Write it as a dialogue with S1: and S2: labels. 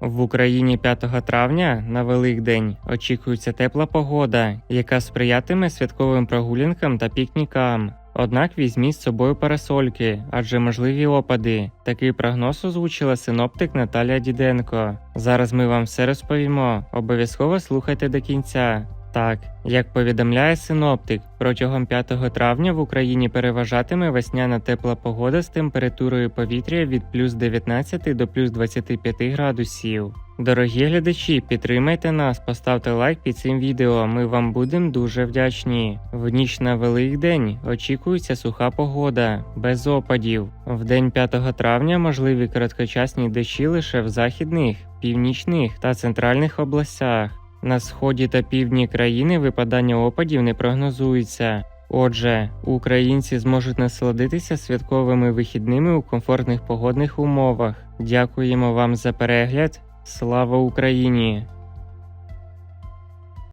S1: В Україні 5 травня на Великдень очікується тепла погода, яка сприятиме святковим прогулянкам та пікнікам. Однак візьміть з собою парасольки, адже можливі опади. Такий прогноз озвучила синоптик Наталія Діденко. Зараз ми вам все розповімо. Обов'язково слухайте до кінця. Так, як повідомляє синоптик, протягом 5 травня в Україні переважатиме весняна тепла погода з температурою повітря від плюс 19 до плюс 25 градусів. Дорогі глядачі, підтримайте нас, поставте лайк під цим відео. Ми вам будемо дуже вдячні. В ніч на Великдень очікується суха погода, без опадів. В день 5 травня можливі короткочасні дощі лише в західних, північних та центральних областях. На сході та півдні країни випадання опадів не прогнозується. Отже, українці зможуть насолодитися святковими вихідними у комфортних погодних умовах. Дякуємо вам за перегляд. Слава Україні!